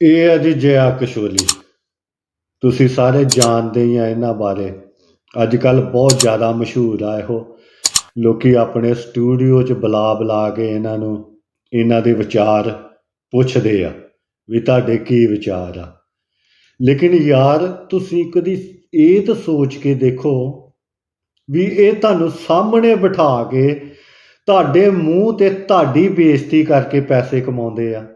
ਇਹ ਹੈ ਜੀ ਜया ਕਿਸ਼ੋਰੀ ਤੁਸੀਂ ਸਾਰੇ ਜਾਣਦੇ ਹੀ ਆ ਇਹਨਾਂ ਬਾਰੇ। ਅੱਜ ਕੱਲ ਬਹੁਤ ਜ਼ਿਆਦਾ ਮਸ਼ਹੂਰ ਆ ਇਹੋ। ਲੋਕੀ ਆਪਣੇ ਸਟੂਡੀਓ 'ਚ ਬੁਲਾ ਬੁਲਾ ਕੇ ਇਹਨਾਂ ਨੂੰ, ਇਹਨਾਂ ਦੇ ਵਿਚਾਰ ਪੁੱਛਦੇ ਆ ਵੀ ਤੁਹਾਡੇ ਕੀ ਵਿਚਾਰ ਆ। ਲੇਕਿਨ ਯਾਰ, ਤੁਸੀਂ ਕਦੀ ਇਹ ਤਾਂ ਸੋਚ ਕੇ ਦੇਖੋ ਵੀ ਇਹ ਤੁਹਾਨੂੰ ਸਾਹਮਣੇ ਬਿਠਾ ਕੇ ਤੁਹਾਡੇ ਮੂੰਹ ਤੇ ਤੁਹਾਡੀ ਬੇਇੱਜ਼ਤੀ ਕਰਕੇ ਪੈਸੇ ਕਮਾਉਂਦੇ ਆ।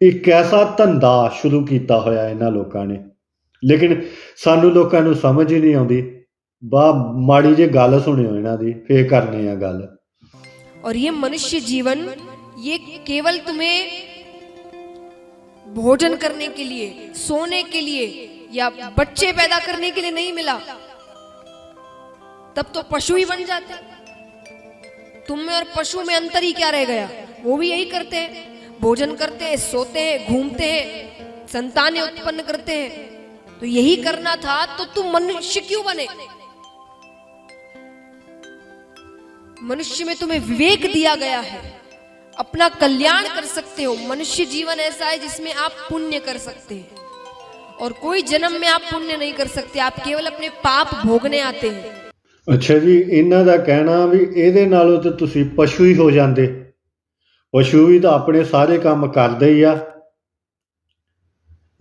ਇੱਕ ਐਸਾ ਧੰਦਾ ਸ਼ੁਰੂ ਕੀਤਾ ਹੋਇਆ ਇਹਨਾਂ ਲੋਕਾਂ ਨੇ ਲੇਕਿਨ ਸਾਨੂੰ ਲੋਕਾਂ ਨੂੰ ਸਮਝ ਹੀ ਨਹੀਂ ਆਉਂਦੀ ਬਾ ਮਾੜੀ ਜੇ ਗੱਲ ਸੁਣਿਓ ਇਹਨਾਂ ਦੀ ਫੇਰ ਕਰਨੇ ਆ ਗੱਲ और ये मनुष्य जीवन ये केवल तुम्हें भोजन करने के लिए सोने के लिए या बच्चे पैदा करने के लिए नहीं मिला तब तो पशु ही बन जाते तुम में और पशु में अंतर ही क्या रह गया वो भी यही करते हैं भोजन करते हैं सोते हैं घूमते हैं संतानें उत्पन्न करते हैं तो यही करना था तो तुम मनुष्य क्यों बने मनुष्य में तुम्हें विवेक दिया गया है अपना कल्याण कर सकते हो मनुष्य जीवन ऐसा है जिसमें आप पुण्य कर सकते हैं और कोई जन्म में आप पुण्य नहीं कर सकते आप केवल अपने पाप भोगने आते हैं ਅੱਛਾ ਜੀ ਇਹਨਾਂ ਦਾ ਕਹਿਣਾ ਵੀ ਇਹਦੇ ਨਾਲੋਂ ਤੇ ਤੁਸੀਂ ਪਸ਼ੂ ਹੀ ਹੋ ਜਾਂਦੇ ਪਸ਼ੂ ਵੀ ਤਾਂ ਆਪਣੇ ਸਾਰੇ ਕੰਮ ਕਰਦੇ ਹੀ ਆ।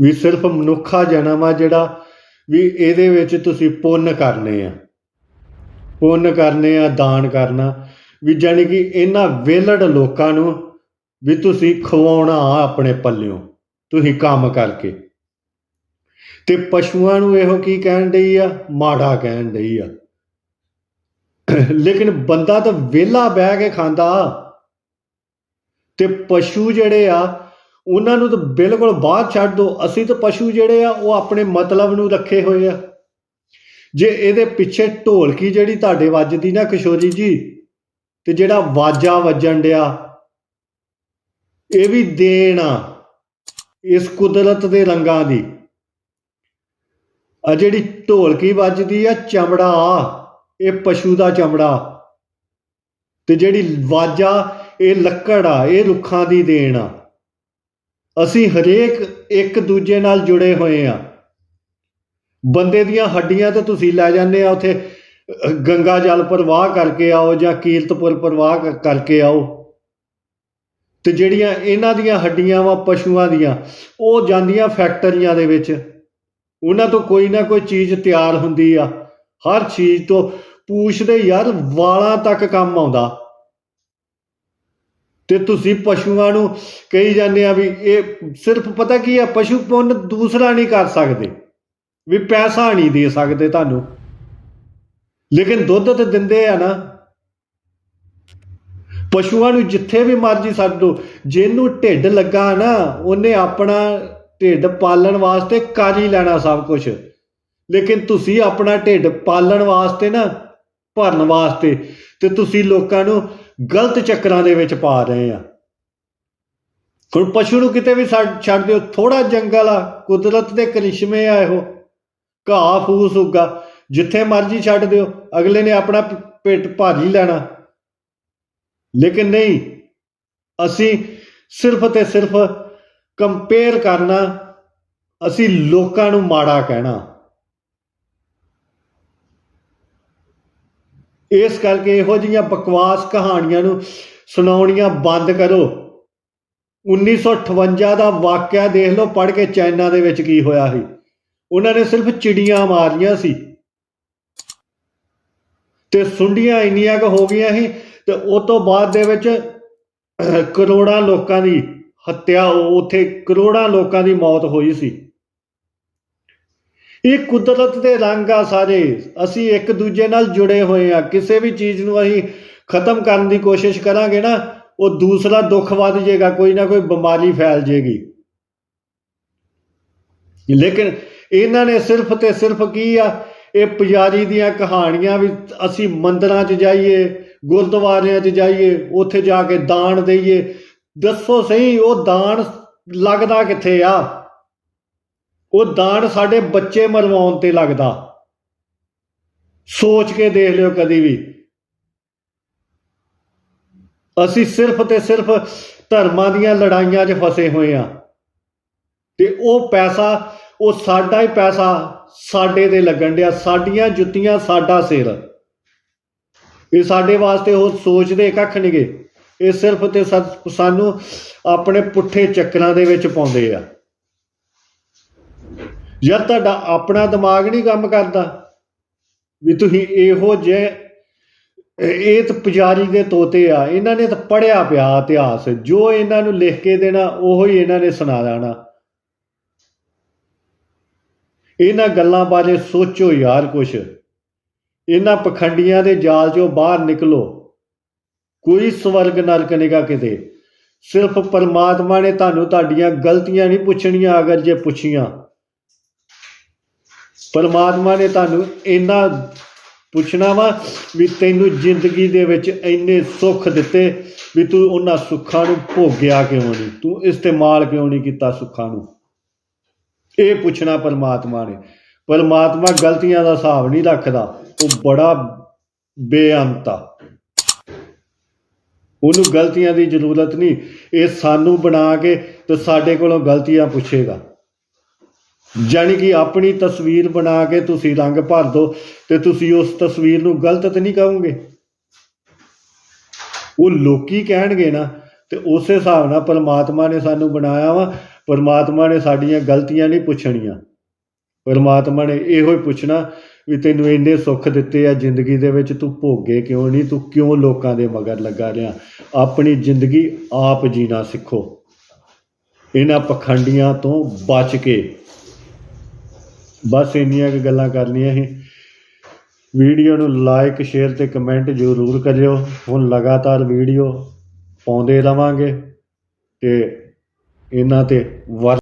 ਵੀ ਸਿਰਫ ਮਨੁੱਖਾ ਜਨਮ ਆ ਜਿਹੜਾ ਵੀ ਇਹਦੇ ਵਿੱਚ ਤੁਸੀਂ ਪੁੰਨ ਕਰਨੇ ਆ। ਪੁੰਨ ਕਰਨੇ ਆ, ਦਾਨ ਕਰਨਾ। ਵੀ ਜਾਣੀ ਕਿ ਇਹਨਾਂ ਵਿਹਲੜ ਲੋਕਾਂ ਨੂੰ ਵੀ ਤੁਸੀਂ ਖਵਾਉਣਾ ਆਪਣੇ ਪੱਲਿਓਂ, ਤੁਸੀਂ ਕੰਮ ਕਰਕੇ। ਤੇ ਪਸ਼ੂਆਂ ਨੂੰ ਇਹੋ ਕੀ ਕਹਿਣ ਡਈ ਆ? ਮਾੜਾ ਕਹਿਣ ਡਈ ਆ। ਲੇਕਿਨ ਬੰਦਾ ਤਾਂ ਵਿਹਲਾ ਬਹਿ ਕੇ ਖਾਂਦਾ। ਤੇ ਪਸ਼ੂ ਜਿਹੜੇ ਆ, ਉਹਨਾਂ ਨੂੰ ਤਾਂ ਬਿਲਕੁਲ ਬਾਹਰ ਛੱਡ ਦੋ। ਅਸੀਂ ਤਾਂ ਪਸ਼ੂ ਜਿਹੜੇ ਆ, ਉਹ ਆਪਣੇ ਮਤਲਬ ਨੂੰ ਰੱਖੇ ਹੋਏ ਆ। ਜੇ ਇਹਦੇ ਪਿੱਛੇ ਢੋਲਕੀ ਜਿਹੜੀ ਤੁਹਾਡੇ ਵੱਜਦੀ ਨਾ ਕਿਸ਼ੋਰੀ ਜੀ, ਤੇ ਜਿਹੜਾ ਵਾਜਾ ਵੱਜਣ ਡਿਆ, ਇਹ ਵੀ ਦੇਣ ਆ, ਇਸ ਕੁਦਰਤ ਦੇ ਰੰਗਾਂ ਦੀ। ਆ ਜਿਹੜੀ ਢੋਲਕੀ ਵੱਜਦੀ ਆ, ਚਮੜਾ ਆ ਇਹ ਪਸ਼ੂ ਦਾ ਚਮੜਾ। ਤੇ ਜਿਹੜੀ ਵਾਜਾ ਇਹ ਲੱਕੜ ਆ, ਇਹ ਰੁੱਖਾਂ ਦੀ ਦੇਣ ਆ। ਅਸੀਂ ਹਰੇਕ ਇੱਕ ਦੂਜੇ ਨਾਲ ਜੁੜੇ ਹੋਏ ਆ। ਬੰਦੇ ਦੀਆਂ ਹੱਡੀਆਂ ਤਾਂ ਤੁਸੀਂ ਲੈ ਜਾਂਦੇ ਆ, ਉਥੇ ਗੰਗਾ ਜਲ ਪ੍ਰਵਾਹ ਕਰਕੇ ਆਓ ਜਾਂ ਕੀਰਤਪੁਰ ਪ੍ਰਵਾਹ ਕਰਕੇ ਆਓ। ਤੇ ਜਿਹੜੀਆਂ ਇਹਨਾਂ ਦੀਆਂ ਹੱਡੀਆਂ ਵਾ, ਪਸ਼ੂਆਂ ਦੀਆਂ, ਉਹ ਜਾਂਦੀਆਂ ਫੈਕਟਰੀਆਂ ਦੇ ਵਿੱਚ। ਉਹਨਾਂ ਤੋਂ ਕੋਈ ਨਾ ਕੋਈ ਚੀਜ਼ ਤਿਆਰ ਹੁੰਦੀ ਆ। ਹਰ ਚੀਜ਼ ਤੋਂ ਪੂਛਦੇ ਯਾਰ ਵਾਲਾਂ ਤੱਕ ਕੰਮ ਆਉਂਦਾ। ਤੇ ਤੁਸੀਂ ਪਸ਼ੂਆਂ ਨੂੰ ਕਹੀ ਜਾਂਦੇ ਆ ਵੀ ਇਹ ਸਿਰਫ ਪਤਾ ਕੀ ਆ, ਪਸ਼ੂ ਪੁੰਨ ਦੂਸਰਾ ਨਹੀਂ ਕਰ ਸਕਦੇ, ਵੀ ਪੈਸਾ ਨਹੀਂ ਦੇ ਸਕਦੇ ਤੁਹਾਨੂੰ। ਲੇਕਿਨ ਦੁੱਧ ਤੇ ਦਿੰਦੇ ਆ ਨਾ। ਪਸ਼ੂਆਂ ਨੂੰ ਜਿੱਥੇ ਵੀ ਮਰਜ਼ੀ ਛੱਡ ਦੋ, ਜਿਹਨੂੰ ਢਿੱਡ ਲੱਗਾ ਨਾ, ਉਹਨੇ ਆਪਣਾ ਢਿੱਡ ਪਾਲਣ ਵਾਸਤੇ ਕਰ ਹੀ ਲੈਣਾ ਸਭ ਕੁਝ ਲੇਕਿਨ ਤੁਸੀਂ ਆਪਣਾ ਢਿੱਡ ਪਾਲਣ ਵਾਸਤੇ ਨਾ, ਭਰਨ ਵਾਸਤੇ, ਤੇ ਤੁਸੀਂ ਲੋਕਾਂ ਨੂੰ ਗਲਤ ਚੱਕਰਾਂ ਦੇ ਵਿੱਚ ਪਾ ਰਹੇ ਆ। ਹੁਣ ਪਸ਼ੂ ਨੂੰ ਕਿਤੇ ਵੀ ਛੱਡ ਛੱਡ ਦਿਓ ਥੋੜਾ ਜੰਗਲ ਆ, ਕੁਦਰਤ ਦੇ ਕਰਿਸ਼ਮੇ ਆ ਇਹੋ। ਘਾਹ ਫੂਸ ਉੱਗਾ, ਜਿੱਥੇ ਮਰਜ਼ੀ ਛੱਡ ਦਿਓ, ਅਗਲੇ ਨੇ ਆਪਣਾ ਪ- ਪੇਟ ਭਰ ਲੈਣਾ। ਲੇਕਿਨ ਨਹੀਂ, ਅਸੀਂ ਸਿਰਫ ਤੇ ਸਿਰਫ ਕੰਪੇਅਰ ਕਰਨਾ, ਅਸੀਂ ਲੋਕਾਂ ਨੂੰ ਮਾੜਾ ਕਹਿਣਾ। ਇਸ ਕਰਕੇ ਇਹੋ ਜਿਹੀਆਂ ਬਕਵਾਸ ਕਹਾਣੀਆਂ ਨੂੰ ਸੁਣਾਉਣੀਆਂ ਬੰਦ ਕਰੋ। 1958 ਦਾ ਵਾਕਿਆ ਦੇਖ ਲਓ ਪੜ੍ਹ ਕੇ ਚਾਈਨਾ ਦੇ ਵਿੱਚ ਕੀ ਹੋਇਆ ਸੀ। ਉਹਨਾਂ ਨੇ ਸਿਰਫ ਚਿੜੀਆਂ ਮਾਰੀਆਂ ਸੀ। ਤੇ ਸੁੰਡੀਆਂ ਇੰਨੀਆਂ ਕੁ ਹੋ ਗਈਆਂ ਸੀ ਤੇ ਉਸ ਤੋਂ ਬਾਅਦ ਦੇ ਵਿੱਚ ਅਹ, ਕਰੋੜਾਂ ਲੋਕਾਂ ਦੀ ਹੱਤਿਆ ਉੱਥੇ ਕਰੋੜਾਂ ਲੋਕਾਂ ਦੀ ਮੌਤ ਹੋਈ ਸੀ। ਇਹ ਕੁਦਰਤ ਦੇ ਰੰਗ ਆ ਸਾਰੇ। ਅਸੀਂ ਇੱਕ ਦੂਜੇ ਨਾਲ ਜੁੜੇ ਹੋਏ ਆ। ਕਿਸੇ ਵੀ ਚੀਜ਼ ਨੂੰ ਅਸੀਂ ਖਤਮ ਕਰਨ ਦੀ ਕੋਸ਼ਿਸ਼ ਕਰਾਂਗੇ ਨਾ, ਉਹ ਦੂਸਰਾ ਦੁੱਖ ਵੱਧ ਜਾਏਗਾ, ਕੋਈ ਨਾ ਕੋਈ ਬਿਮਾਰੀ ਫੈਲ ਜਾਏਗੀ। ਲੇਕਿਨ ਇਹਨਾਂ ਨੇ ਸਿਰਫ ਤੇ ਸਿਰਫ ਕੀ ਆ? ਇਹ ਪੁਜਾਰੀ ਦੀਆਂ ਕਹਾਣੀਆਂ ਵੀ ਅਸੀਂ ਮੰਦਰਾਂ 'ਚ ਜਾਈਏ, ਗੁਰਦੁਆਰਿਆਂ 'ਚ ਜਾਈਏ, ਉੱਥੇ ਜਾ ਕੇ ਦਾਨ ਦਈਏ। ਦੱਸੋ ਸਹੀ, ਉਹ ਦਾਨ ਲੱਗਦਾ ਕਿੱਥੇ ਆ? ਉਹ ਦਾਨ ਸਾਡੇ ਬੱਚੇ ਮਰਵਾਉਣ ਤੇ ਲੱਗਦਾ। ਸੋਚ ਕੇ ਦੇਖ ਲਿਓ ਕਦੀ ਵੀ। ਅਸੀਂ ਸਿਰਫ ਤੇ ਸਿਰਫ ਧਰਮਾਂ ਦੀਆਂ ਲੜਾਈਆਂ 'ਚ ਫਸੇ ਹੋਏ ਆ ਤੇ ਉਹ ਪੈਸਾ, ਉਹ ਸਾਡਾ ਹੀ ਪੈਸਾ ਸਾਡੇ ਤੇ ਲੱਗਣ ਡਿਆ, ਸਾਡੀਆਂ ਜੁੱਤੀਆਂ ਸਾਡਾ ਸਿਰ। ਇਹ ਸਾਡੇ ਵਾਸਤੇ ਉਹ ਸੋਚਦੇ ਕੱਖ ਨਹੀਂਗੇ ਇਹ ਸਿਰਫ ਤੇ ਸਾਨੂੰ ਆਪਣੇ ਪੁੱਠੇ ਚੱਕਰਾਂ ਦੇ ਵਿੱਚ ਪਾਉਂਦੇ ਆ। ਯਾਰ ਤੁਹਾਡਾ ਆਪਣਾ ਦਿਮਾਗ ਨਹੀਂ ਕੰਮ ਕਰਦਾ, ਵੀ ਤੁਸੀਂ ਇਹੋ ਜੇ ਇਹ ਤਾਂ ਪੁਜਾਰੀ ਦੇ ਤੋਤੇ ਆ, ਇਹਨਾਂ ਨੇ ਤਾਂ ਪੜਿਆ ਪਿਆ ਇਤਿਹਾਸ, ਜੋ ਇਹਨਾਂ ਨੂੰ ਲਿਖ ਕੇ ਦੇਣਾ, ਉਹੋ ਹੀ ਇਹਨਾਂ ਨੇ ਸੁਣਾ ਦੇਣਾ। ਇਹਨਾਂ ਗੱਲਾਂ ਬਾਰੇ ਸੋਚੋ ਯਾਰ ਕੁਛ। ਇਹਨਾਂ ਪਖੰਡੀਆਂ ਦੇ ਜਾਲ ਚੋਂ ਬਾਹਰ ਨਿਕਲੋ। ਕੋਈ ਸਵਰਗ ਨਰਕ ਨਿਗਾ ਕਿਤੇ। ਸਿਰਫ ਪਰਮਾਤਮਾ ਨੇ ਤੁਹਾਨੂੰ ਤੁਹਾਡੀਆਂ ਗਲਤੀਆਂ ਨਹੀਂ ਪੁੱਛਣੀਆਂ, ਅਗਰ ਜੇ ਪੁੱਛੀਆਂ। ਪਰਮਾਤਮਾ ਨੇ ਤੁਹਾਨੂੰ ਇੰਨਾ ਪੁੱਛਣਾ ਵਾ ਵੀ ਤੈਨੂੰ ਜ਼ਿੰਦਗੀ ਦੇ ਵਿੱਚ ਇੰਨੇ ਸੁੱਖ ਦਿੱਤੇ ਵੀ ਤੂੰ ਉਹਨਾਂ ਸੁੱਖਾਂ ਨੂੰ ਭੋਗਿਆ ਕਿਉਂ ਨਹੀਂ? ਤੂੰ ਇਸਤੇਮਾਲ ਕਿਉਂ ਨਹੀਂ ਕੀਤਾ ਸੁੱਖਾਂ ਨੂੰ? ਇਹ ਪੁੱਛਣਾ ਪਰਮਾਤਮਾ ਨੇ। ਪਰਮਾਤਮਾ ਗਲਤੀਆਂ ਦਾ ਹਿਸਾਬ ਨਹੀਂ ਰੱਖਦਾ। ਉਹ ਬੜਾ ਬੇਅੰਤ ਆ। ਉਹਨੂੰ ਗਲਤੀਆਂ ਦੀ ਜ਼ਰੂਰਤ ਨਹੀਂ। ਇਹ ਸਾਨੂੰ ਬਣਾ ਕੇ ਤੇ ਸਾਡੇ ਕੋਲੋਂ ਗਲਤੀਆਂ ਪੁੱਛੇਗਾ। ਜਾਣੀ ਕਿ ਆਪਣੀ ਤਸਵੀਰ ਬਣਾ ਕੇ ਤੁਸੀਂ ਰੰਗ ਭਰ ਦਿਓ ਤੇ ਤੁਸੀਂ ਉਸ ਤਸਵੀਰ ਨੂੰ ਗਲਤ ਤੇ ਨਹੀਂ ਕਹੋਗੇ? ਉਹ ਲੋਕੀ ਕਹਿਣਗੇ ਨਾ ਤੇ ਉਸੇ ਹਿਸਾਬ ਨਾਲ ਪਰਮਾਤਮਾ ਨੇ ਸਾਨੂੰ ਬਣਾਇਆ ਵਾ, ਪਰਮਾਤਮਾ ਨੇ ਸਾਡੀਆਂ ਗਲਤੀਆਂ ਨਹੀਂ ਪੁੱਛਣੀਆਂ। ਪਰਮਾਤਮਾ ਨੇ ਇਹੋ ਹੀ ਪੁੱਛਣਾ ਵੀ ਤੈਨੂੰ ਇੰਨੇ ਸੁੱਖ ਦਿੱਤੇ ਆ ਜ਼ਿੰਦਗੀ ਦੇ ਵਿੱਚ, ਤੂੰ ਭੋਗੇ ਕਿਉਂ ਨਹੀਂ? ਤੂੰ ਕਿਉਂ ਲੋਕਾਂ ਦੇ ਮਗਰ ਲੱਗਾ ਰਿਹਾ? ਆਪਣੀ ਜ਼ਿੰਦਗੀ ਆਪ ਜੀਣਾ ਸਿੱਖੋ। ਇਹਨਾਂ ਪਖੰਡੀਆਂ ਤੋਂ ਬਚ ਕੇ ਬਸ ਇੰਨੀਆਂ ਕੁ ਗੱਲਾਂ ਕਰਨੀਆਂ ਸੀ। ਵੀਡੀਓ ਨੂੰ ਲਾਈਕ ਸ਼ੇਅਰ ਤੇ ਕਮੈਂਟ ਜ਼ਰੂਰ ਕਰਿਓ। ਹੁਣ ਲਗਾਤਾਰ ਵੀਡੀਓ ਪਾਉਂਦੇ ਰਵਾਂਗੇ ਤੇ ਇਹਨਾਂ ਤੇ ਵਰ